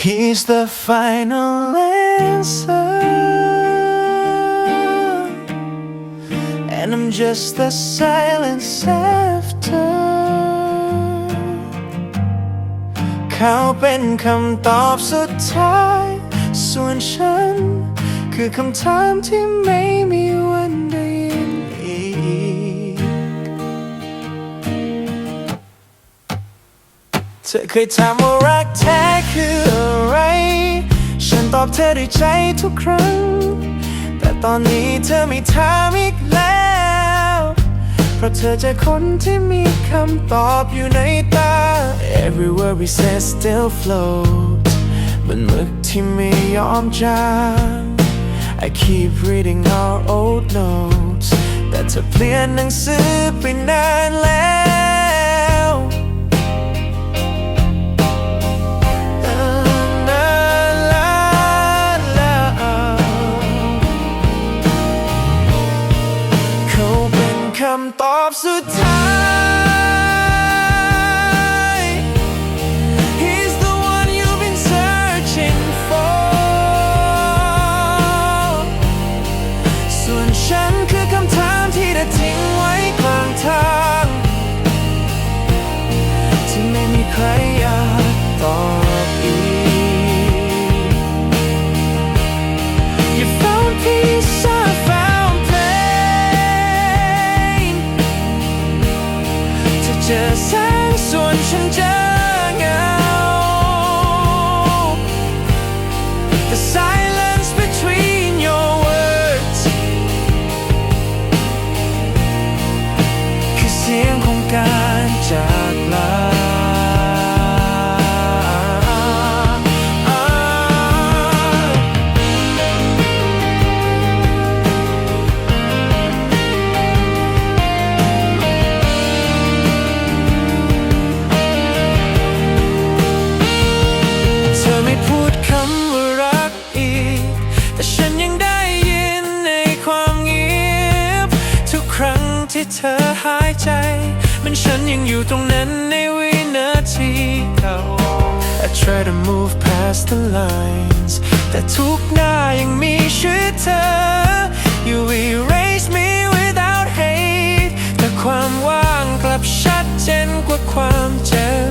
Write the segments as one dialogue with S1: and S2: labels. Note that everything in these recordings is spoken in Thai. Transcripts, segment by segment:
S1: He's the final answer. And I'm just the silence after เขาเป็นคำตอบสุดท้าย ส่วนฉัน คือคำถามที่ไม่มี ธอเคยถามว่ารักแท้คืออะไร ฉันตอบเธอด้วยใจทุกครั้ง แต่ตอนนี้เธอไม่ถามอีกแล้ว เพราะเธอจอคนที่มีคำตอบอยู่ในตา Every word we say still floats เหมันมึกที่ไม่ยอมจาง I keep reading our old notes แต่เธอเปลี่ยนหนังสือไปนานแล้ว ไม่มีใครอยากตอบอีก You found peace, I found pain เธอเจอแสงส่วนฉันเจอ ที่เธอหายใจ มันฉันยังอยู่ตรงนั้นในวินาทีเก่า I try to move past the lines แต่ทุกหน้ายังมีชื่อเธอ You erase me without hate แต่ความว่างกลับชัดเจนกว่าความเจ็บ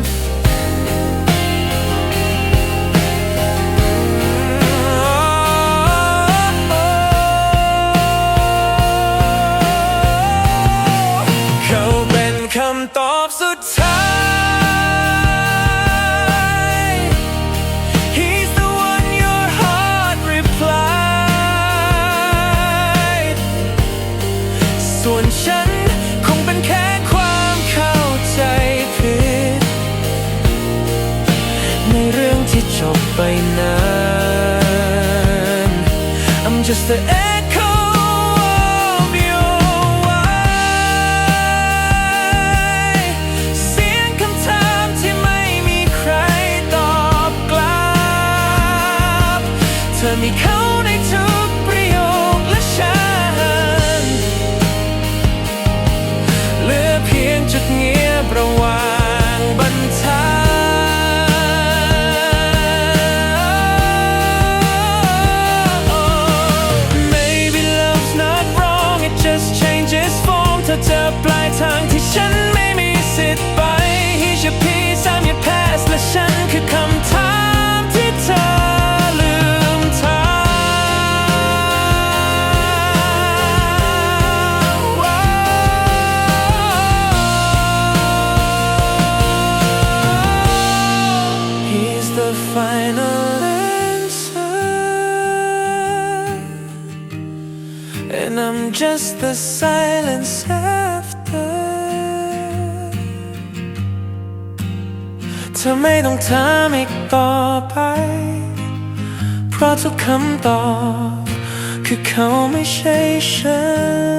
S1: ฉัน คงเป็นแค่ความเข้าใจผิด ในเรื่องที่จบไปนาน I'm just the echo of your why เสียงคำถามที่ไม่มีใครตอบกลับ เธอมีเขา The top. and I'm just the silence after. เธอไม่ต้องถามอีกต่อไป เพราะทุกคำตอบ คือเขาไม่ใช่ฉัน